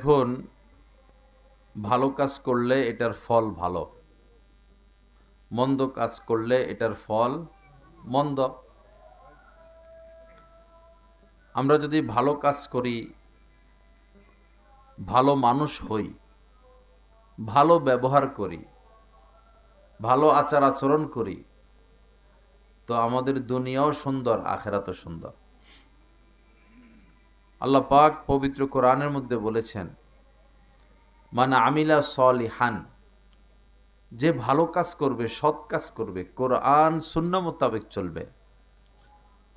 দেখুন ভালো কাজ করলে এটার ফল ভালো, মন্দ কাজ করলে এটার ফল মন্দ। আমরা যদি ভালো কাজ করি, ভালো মানুষ হই, ভালো ব্যবহার করি, ভালো আচার আচরণ করি, তো আমাদের দুনিয়াও সুন্দর, আখেরাতও সুন্দর। আল্লাহ পাক পবিত্র কোরআনের মধ্যে বলেছেন মানে আমিলা সলিহান, যে ভালো কাজ করবে, সৎ কাজ করবে, কোরআন শূন্য মোতাবেক চলবে।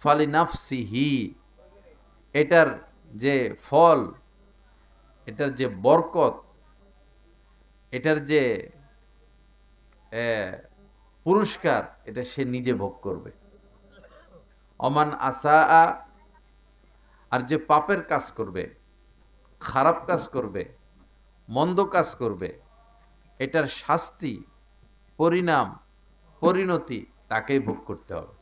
ফালি নাফসি হি এটার যে ফল, এটার যে বরকত, এটার যে পুরস্কার, এটা সে নিজে ভোগ করবে। অমান আসা আর যে পাপের কাজ করবে, খারাপ কাজ করবে, মন্দ কাজ করবে, এটার শাস্তি, পরিণাম, পরিণতি তাকেই ভোগ করতে হবে।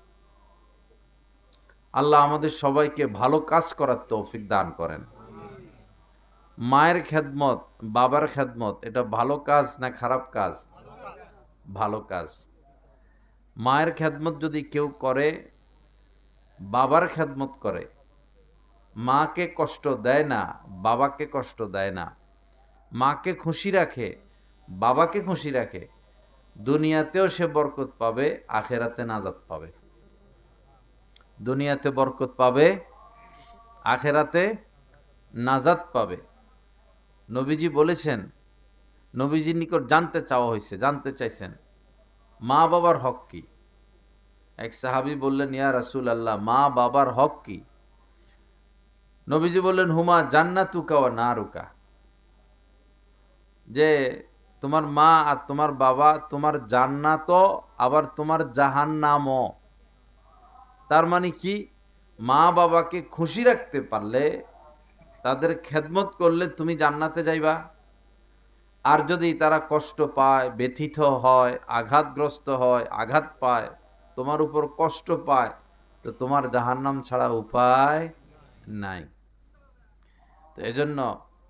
আল্লাহ আমাদের সবাইকে ভালো কাজ করার তৌফিক দান করেন। মায়ের খেদমত, বাবার খেদমত, এটা ভালো কাজ না খারাপ কাজ? ভালো কাজ। মায়ের খেদমত যদি কেউ করে, বাবার খেদমত করে মাকে কষ্ট দেয় না, বাবাকে কষ্ট দেয় না। মাকে খুশি রাখে, বাবাকে খুশি রাখে। দুনিয়াতেও সে বরকত পাবে, আখেরাতে নাজাত পাবে। দুনিয়াতে বরকত পাবে, আখেরাতে নাজাত পাবে। নবীজি বলেছেন, নবীজির নিকট জানতে চাওয়া হয়েছে, জানতে চাইছেন, মা বাবার হক কি? এক সাহাবি বললেন, ইয়া রাসূল আল্লাহ মা বাবার হক কি? নবীজি বললেন, হুমা জান্নাতুকা ওয়া নারুকা। যে তোমার মা আর তোমার বাবা তোমার জান্নাতও, আবার তোমার জাহান্নামও। তার মানে কি? মা বাবাকে খুশি রাখতে পারলে, তাদের খেদমত করলে তুমি জান্নাতে যাইবা। আর যদি তারা কষ্ট পায়, ব্যথিত হয়, আঘাতগ্রস্ত হয়, আঘাত পায়, তোমার উপর কষ্ট পায়, তো তোমার জাহান্নাম ছাড়া উপায় নাই। তো এজন্য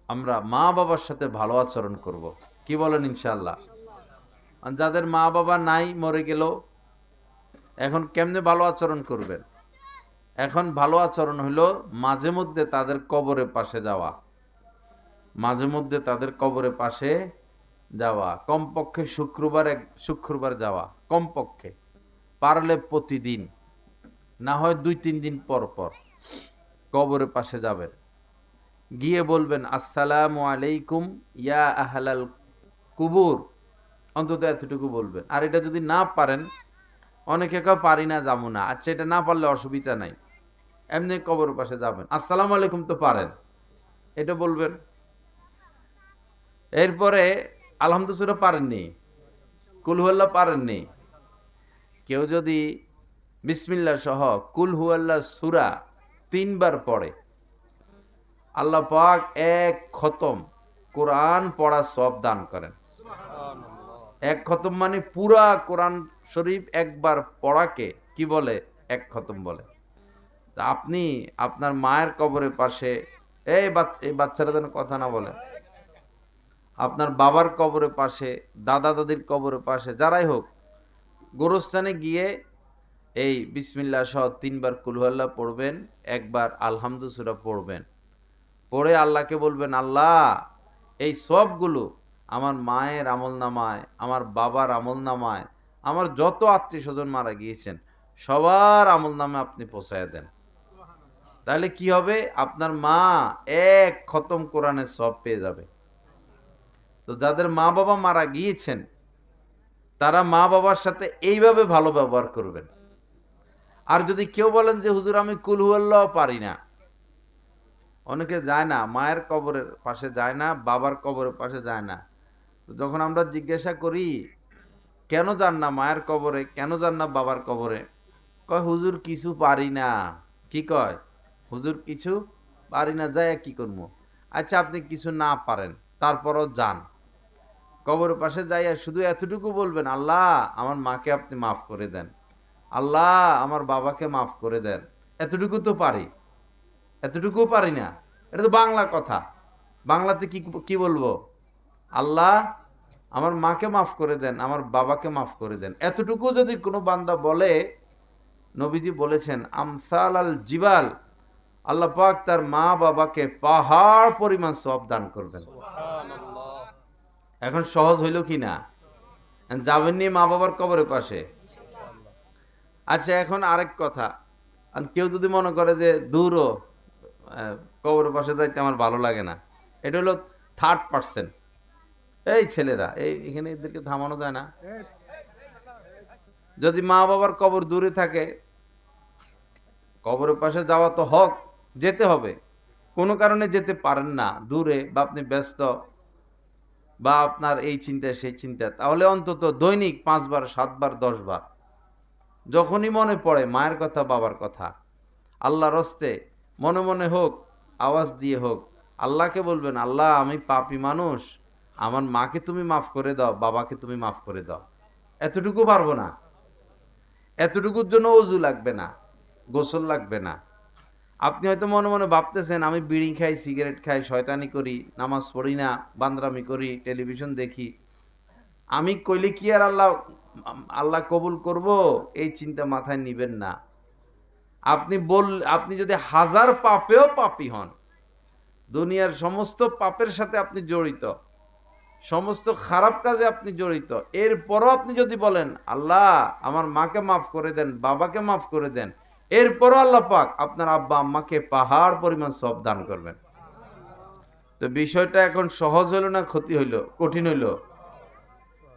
আমরা মা বাবার সাথে ভালো আচরণ করব। কি বলেন ইনশাল্লাহ যাদের মা বাবা নাই, মরে গেল এখন কেমনে ভালো আচরণ করবেন? এখন ভালো আচরণ হইল মাঝে মধ্যে তাদের কবরে পাশে যাওয়া। মাঝে মধ্যে তাদের কবরে পাশে যাওয়া। কমপক্ষে শুক্রবার এক, শুক্রবার যাওয়া, কমপক্ষে। পারলে প্রতিদিন, না হয় দুই, তিন দিন পর পর কবরে পাশে যাবেন। গিয়ে বলবেন, আসসালামু আলাইকুম, ইয়া আহলাল কুবুর। অন্তত এতটুকু বলবেন। আর এটা যদি না পারেন, অনেকে কেউ পারি না, যাব না। আচ্ছা এটা না পারলে অসুবিধা নাই। এমনি কবর পাশে যাবেন। আসসালামু আলাইকুম তো পারেন। এটা বলবেন। এরপরে আলহামদুসুরা পারেননি। কুলহুয়াল্লাহ পারেননি। কেউ যদি বিসমিল্লা সহ কুলহুয়াল্লাহ সুরা তিনবার পড়ে আল্লাহ পাক এক খতম। কোরআন পড়া সব দান করেন। এক খতম মানে পুরা কোরআন শরীফ একবার পড়াকে কি বলে? এক খতম বলে। তা আপনি আপনার মায়ের কবরের পাশে এই এই বাচ্চারা যেন কথা না বলে। আপনার বাবার কবরের পাশে দাদা দাদির কবরের পাশে যারাই হোক গোরস্থানে গিয়ে এই বিসমিল্লা সহ তিনবার কুলহাল্লাহ পড়বেন একবার আলহামদুসুরা পড়বেন। পড়ে আল্লাহকে বলবেন, আল্লাহ, এই সবগুলো আমার মায়ের আমল নামায় আমার বাবার আমল নামায় আমার যত আত্মীয় স্বজন মারা গিয়েছেন, সবার আমল নামে আপনি পৌঁছায় দেন। তাহলে কি হবে? আপনার মা এক খতম কোরআনের সব পেয়ে যাবে। তো যাদের মা বাবা মারা গিয়েছেন, তারা মা বাবার সাথে এইভাবে ভালো ব্যবহার করবেন। আর যদি কেউ বলেন যে, হুজুর, আমি কুলহুয়াল্লাহ পারি না। অনেকে যায় না, মায়ের কবরের পাশে যায় না, বাবার কবরের পাশে যায় না। যখন আমরা জিজ্ঞাসা করি, কেন যান না মায়ের কবরে? কেন যান না বাবার কবরে? কয়, হুজুর, কিছু পারি না। কি কয়? হুজুর, কিছু পারি না যায় কি করব আচ্ছা আপনি কিছু না পারেন, তারপরও যান। কবরের পাশে যাইয়া শুধু এতটুকু বলবেন, আল্লাহ, আমার মাকে আপনি মাফ করে দেন। আল্লাহ, আমার বাবাকে মাফ করে দেন। এতটুকু তো পারি। এতটুকুও পারি না। এটা তো বাংলা কথা। বাংলাতে কি কি বলব? আল্লাহ আমার মাকে মাফ করে দেন, আমার বাবাকে মাফ করে দেন। এতটুকু যদি কোনো বান্দা বলে, নবীজি বলেছেন, আমসাল আল জিবাল আল্লাহ পাক তার মা বাবাকে পাহাড় পরিমাণ সব দান করবেন। এখন সহজ হইল কি না? যাবেন নি মা বাবার কবরের পাশে। আচ্ছা এখন আরেক কথা। আর কেউ যদি মনে করে যে, দূরও কবরের পাশে যাইতে আমার ভালো লাগে না। এটা হলো থার্ড পার্সেন্ট এই ছেলেরা, এই এখানে এদেরকে থামানো যায় না। যদি মা বাবার কবর দূরে থাকে, কবরের পাশে যাওয়া তো হক, যেতে হবে। কোনো কারণে যেতে পারেন না, দূরে, বা আপনি ব্যস্ত, বা আপনার এই চিন্তা সেই চিন্তা তাহলে অন্তত দৈনিক পাঁচবার, সাতবার, দশবার, যখনই মনে পড়ে মায়ের কথা, বাবার কথা, আল্লাহর হস্তে মনে মনে হোক, আওয়াজ দিয়ে হোক, আল্লাহকে বলবেন, আল্লাহ, আমি পাপি মানুষ, আমার মাকে তুমি মাফ করে দাও, বাবাকে তুমি মাফ করে দাও। এতটুকু পারব না। এতটুকুর জন্য অজু লাগবে না, গোসল লাগবে না। আপনি হয়তো মনে মনে ভাবতেছেন, আমি বিড়ি খাই, সিগারেট খাই, শয়তানি করি, নামাজ পড়ি না, বান্দরামি করি, টেলিভিশন দেখি। আমি কইলে কি আর আল্লাহ আল্লাহ কবুল করব? এই চিন্তা মাথায় নিবেন না। আপনি বল, আপনি যদি হাজার পাপেও পাপি হন, দুনিয়ার সমস্ত পাপের সাথে আপনি জড়িত, সমস্ত খারাপ কাজে আপনি জড়িত, এরপরও আপনি যদি বলেন, আল্লাহ, আমার মাকে মাফ করে দেন, বাবাকে মাফ করে দেন, এরপরও আল্লাহ পাক আপনার আব্বা আম্মাকে পাহাড় পরিমাণ সব দান করবেন। তো বিষয়টা এখন সহজ হইল না ক্ষতি হইল, কঠিন হইল?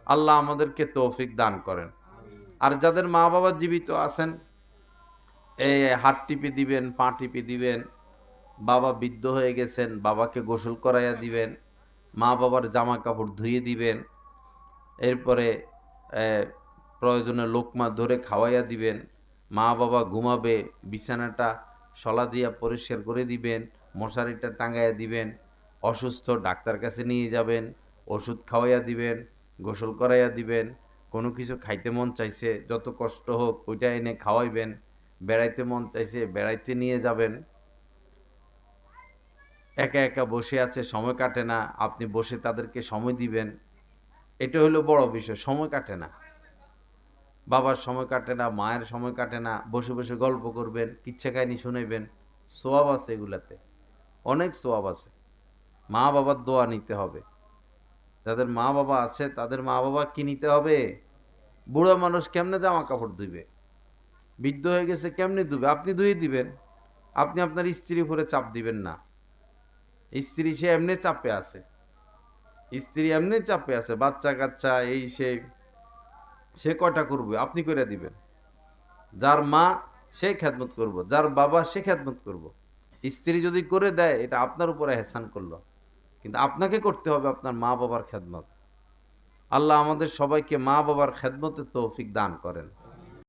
আল্লাহ আমাদেরকে তৌফিক দান করেন। আর যাদের মা বাবা জীবিত আছেন হাত টিপে দিবেন, পা টিপে দিবেন, বাবা বৃদ্ধ হয়ে গেছেন, বাবাকে গোসল করাইয়া দিবেন, মা বাবার জামা কাপড় ধুয়ে দিবেন, এরপরে প্রয়োজনে লোকমা ধরে খাওয়াইয়া দিবেন, মা বাবা ঘুমাবে, বিছানাটা শলা দিয়া পরিষ্কার করে দিবেন, মশারিটা টাঙ্গাইয়া দিবেন, অসুস্থ ডাক্তার কাছে নিয়ে যাবেন, ওষুধ খাওয়াইয়া দিবেন, গোসল করাইয়া দিবেন, কোনো কিছু খাইতে মন চাইছে, যত কষ্ট হোক ওইটা এনে খাওয়াইবেন বেড়াইতে মন চাইছে, বেড়াইতে নিয়ে যাবেন। একা একা বসে আছে, সময় কাটে না। আপনি বসে তাদেরকে সময় দিবেন। এটা হলো বড় বিষয়, সময় কাটে না। বাবার সময় কাটে না, মায়ের সময় কাটে না। বসে বসে গল্প করবেন, কিচ্ছা কাহিনী শুনাইবেন। সোয়াব আছে এগুলাতে, অনেক সোয়াব আছে। মা বাবার দোয়া নিতে হবে। যাদের মা বাবা আছে, তাদের মা বাবা কি নিতে হবে? বুড়ো মানুষ কেমনে জামা কাপড় ধুইবে? বৃদ্ধ হয়ে গেছে কেমনি ধুবে আপনি ধুয়ে দিবেন। আপনি আপনার স্ত্রীর উপরে চাপ দিবেন না। স্ত্রী সে এমনি চাপে আছে। স্ত্রী এমনি চাপে আছে, বাচ্চা কাচ্চা, এই সেই সে কয়টা করবে? আপনি করে দিবেন। যার মা, সে খেদমত করব। যার বাবা, সে খেদমত করব। স্ত্রী যদি করে দেয়, এটা আপনার উপরে হেসান করল। কিন্তু আপনাকে করতে হবে আপনার মা বাবার খেদমত। আল্লাহ আমাদের সবাইকে মা বাবার খেদমতের তৌফিক দান করেন।